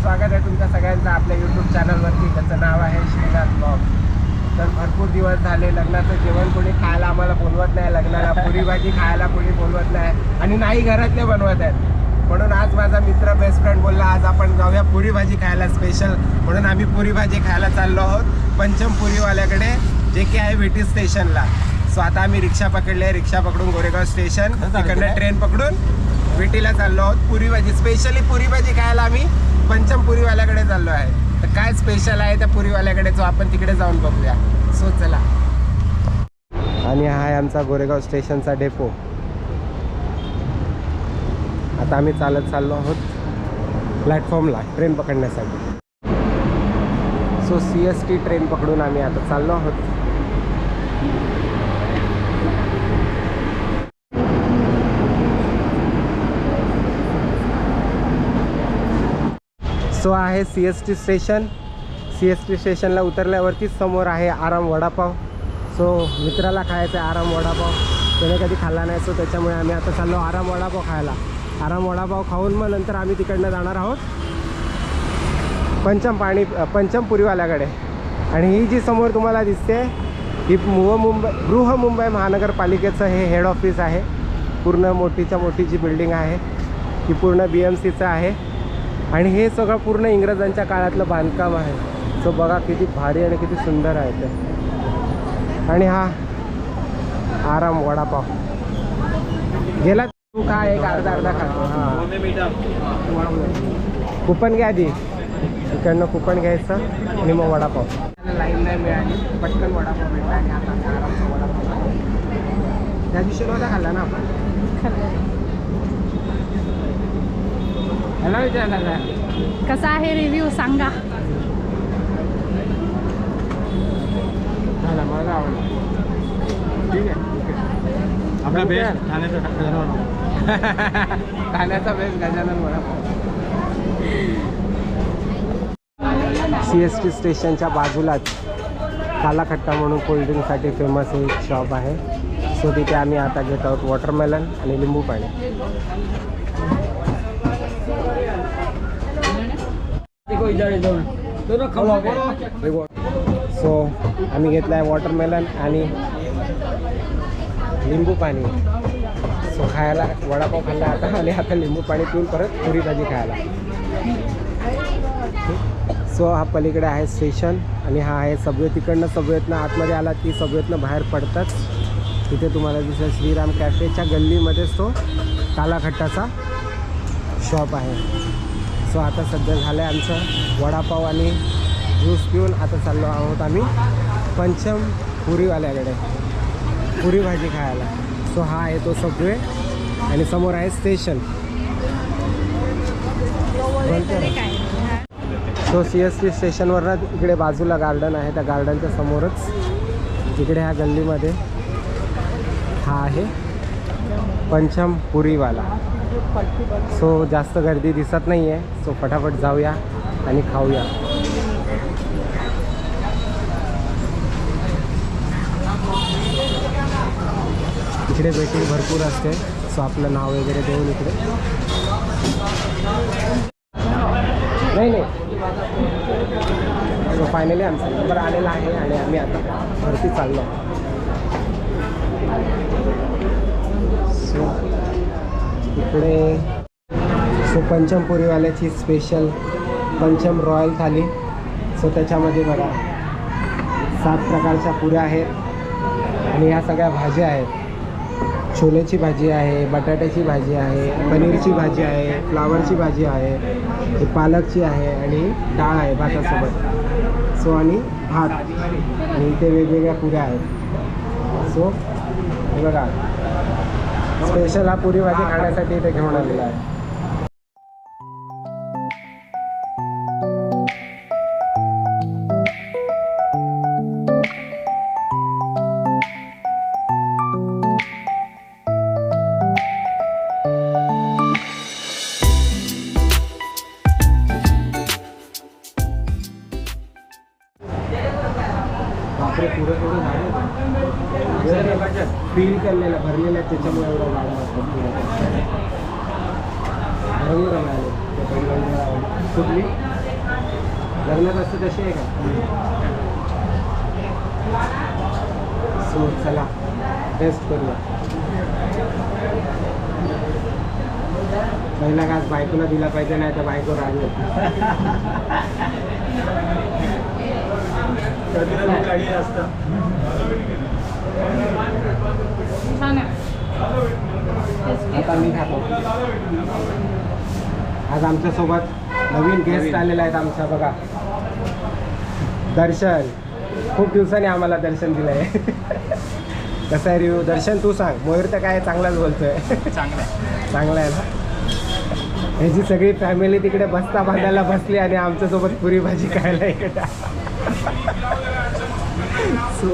स्वागत आहे तुमच्या सगळ्यांचं आपल्या यूट्यूब चॅनलवरती त्याचं नाव आहे श्रीनाथ ब्लॉग तर भरपूर दिवस झाले लग्नाचं जेवण कोणी खायला आम्हाला बोलवत नाही लग्नाला पुरी भाजी खायला कोणी बोलवत नाही आणि नाही घरातले बनवत आहेत. म्हणून आज माझा मित्र बेस्ट फ्रेंड बोलला आज आपण जाऊया पुरी भाजी खायला स्पेशल म्हणून आम्ही पुरी भाजी खायला चाललो आहोत पंचम पुरीवाल्याकडे जे की आहे व्हीटी स्टेशनला सो आता आम्ही रिक्षा पकडली रिक्षा पकडून गोरेगाव स्टेशन तिकडनं ट्रेन पकडून विटीला चाललो आहोत. पुरी भाजी स्पेशली पुरी भाजी खायला आम्ही. पंचम पुरीवाल्याकडे चाललो आहे. तर काय स्पेशल आहे त्या पुरीवाल्याकडे? जो आपण तिकडे जाऊन बघूया. सो चला. आणि हा आहे आमचा गोरेगाव स्टेशनचा डेपो. आता आम्ही चालत चाललो आहोत प्लॅटफॉर्मला ट्रेन पकडण्यासाठी. So C S T train पकडून आम्ही आता चाललो आहोत. सो आहे C S T station C S T स्टेशनला उतरल्यावरतीच समोर आहे आराम वडापाव. सो मित्राला खायचा आहे आराम वडापाव. त्याने कधी खाल्ला नाही सो त्याच्यामुळे आम्ही आता चाललो आराम वडापाव खायला. आराम वडापाव खाऊन मग नंतर आम्ही तिकडनं जाणार आहोत. पंचम पाणी पंचम पुरीवाल्याकडे. आणि ही जी समोर तुम्हाला दिसते ही मुव मुंबई बृहमुंबई महानगरपालिकेचं हे हेड ऑफिस आहे. पूर्ण मोठीच्या मोठी जी बिल्डिंग आहे ही पूर्ण बी एम सीचं आहे. आणि हे सगळं पूर्ण इंग्रजांच्या काळातलं बांधकाम आहे. सो बघा किती भारी आणि किती सुंदर आहे ते. आणि हा आराम वडापाव. गेला तू काय एक अर्धा अर्धा खातो हां. कुपन घ्या आधी. इकडनं कुपन घ्यायचं आणि मग वडापाव. लाईन नाही मिळाली. पटकन वडापाव भेटला आणि आता आरामचा वडापाव. त्या दिवशी नव्हता खाल्ला ना आपण? कसा आहे रिव्ह्यू सांगा. आपला. बेस्ट ठाण्याचा best Gajanan vada pav C S T स्टेशनच्या बाजूलाच कालाखट्टा म्हणून कोल्ड्रिंकसाठी फेमस एक शॉप आहे. सो तिथे आम्ही आता घेत आहोत वॉटरमेलन आणि लिंबू पाणी. सो आम्ही घेतलं आहे वॉटरमेलन आणि लिंबू पाणी. सो खायला वडापाव खाल्ला आता आणि आता लिंबू पाणी पिऊन परत पुरी भाजी खायला. सो हा पलीकडे आहे स्टेशन आणि हा आहे सबवे तिकडनं सबवेतनं आतमध्ये आला की सबवेतनं बाहेर पडतात. तिथे तुम्हाला दिसेल श्रीराम कॅफेच्या गल्लीमध्येच तो कालाखट्टाचा शॉप आहे. सो आता सध्या झालं आहे आमचं वडापाव आणि ज्यूस पिऊन आता चाललो आहोत आम्ही पंचम पुरीवाल्याकडे पुरी भाजी खायला. सो हा आहे तो सबवे आणि समोर आहे station. So C S T स्टेशनवरनं इकडे बाजूला गार्डन आहे त्या गार्डनच्या समोरच. तिकडे ह्या गल्लीमध्ये हा आहे. पंचम पुरीवाला. सो जास्त गर्दी दिसत नाही आहे सो फटाफट जाऊया आणि खाऊया. इकडे वेटिंग भरपूर असते. सो आपलं नाव वगैरे देऊन इकडे. नाही नाही. सो फायनली आमचा नंबर आलेला आहे आणि आम्ही आता भरती चाललो. सो इकडे so Pancham पुरीवाल्याची special Pancham royal thali. So त्याच्यामध्ये बघा सात प्रकारच्या पुऱ्या आहेत. आणि ह्या सगळ्या भाज्या आहेत. छोलेची भाजी आहे बटाट्याची भाजी आहे पनीरची भाजी आहे फ्लावरची भाजी आहे पालकची आहे आणि डाळ आहे भातासोबत. सो आणि भात. आणि इथे वेगवेगळ्या पुऱ्या आहेत. सो बघा. स्पेशल हा पुरी भाजी खाण्यासाठी इथे घेऊन आलेला आहे. बापरे पुरं थोडं झालं फील केलेलं भरलेला त्याच्यामुळे एवढं गाड्या वाटतात पुऱ्या. रंग कुठली लग्नात असते तशी आहे का? सो चला. टेस्ट करूया. पहिला घास बायकोला दिला पाहिजे नाही तर बायको राग आता मी खातो. आज आमच्यासोबत नवीन गेस्ट आलेले आहेत आमच्या बघा. दर्शन. खूप दिवसांनी आम्हाला दर्शन दिलं आहे कसं आहे रिव्ह्यू दर्शन तू सांग. मोहिर तर काय चांगलाच बोलतोय. चांगलं आहे. चांगला आहे ना? ह्याची सगळी फॅमिली तिकडे बसता बांधायला बसली आणि आमच्यासोबत पुरी भाजी खायला इकडे. सो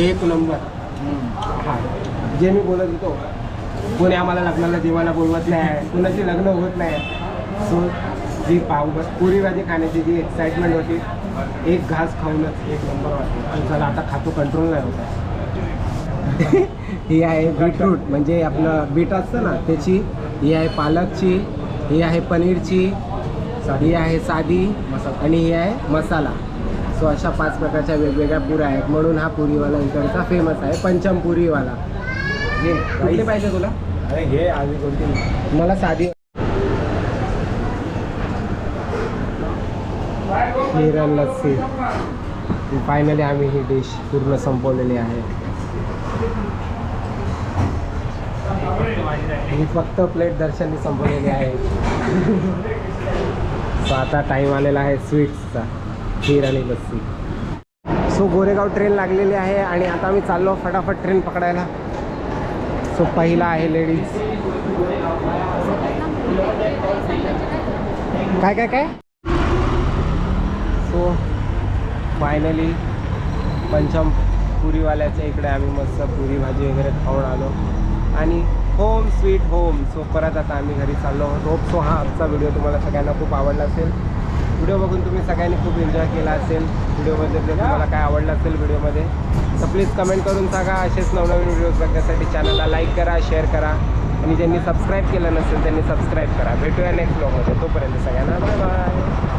एक नंबर. हा. जे मी बोलत होतो कोणी आम्हाला लग्नाला जेवायला बोलवत नाही कुणाची लग्न होत नाही. सो जी पाव पुरी भाजी खाण्याची जी एक्साइटमेंट होती एक घास खाऊनच एक नंबर वाटतो चला आता खातो कंट्रोल नाही होत. ही आहे बीटरूट म्हणजे आपलं बीट असतं ना त्याची ही आहे पालकची ही आहे पनीरची ही आहे साधी आणि ही आहे मसाला. सो अशा पाच प्रकारच्या वेगवेगळ्या पुऱ्या आहेत. म्हणून हा पुरीवाला इकडचा फेमस आहे. पंचम पुरीवाला. हे कुठली पाहिजे तुला? अरे हे आधी कोणती? मला साधी. हिरण लस्सी. फायनली आम्ही ही डिश पूर्ण संपवलेली आहे. ही फक्त प्लेट दर्शननी संपवलेली आहे. सो आता टाईम आलेला आहे स्वीट्सचा खीर आणि लस्सी. सो गोरेगाव ट्रेन लागलेली आहे आणि आता आम्ही चाललो फटाफट ट्रेन पकडायला. सो पहिला आहे लेडीज काय काय काय? सो फायनली पंचम पुरीवाल्याच्या इकडे आम्ही मस्त पुरी भाजी वगैरे खाऊन आलो. आणि होम स्वीट होम सो परत आता आम्ही घरी चाललो होप सो हा आजचा व्हिडिओ तुम्हाला सगळ्यांना खूप आवडला असेल. व्हिडिओ बघून तुम्ही सगळ्यांनी खूप एन्जॉय केला असेल. व्हिडिओमध्ये जर तुम्हाला काय आवडलं असेल व्हिडिओमध्ये तर प्लीज कमेंट करून सांगा. असेच नवनवीन व्हिडिओज बघण्यासाठी चॅनलला लाईक करा शेअर करा. आणि ज्यांनी सबस्क्राईब केलं नसेल त्यांनी सबस्क्राईब करा. भेटूया नेक्स्ट ब्लॉगमध्ये तोपर्यंत सगळ्यांना बाय बाय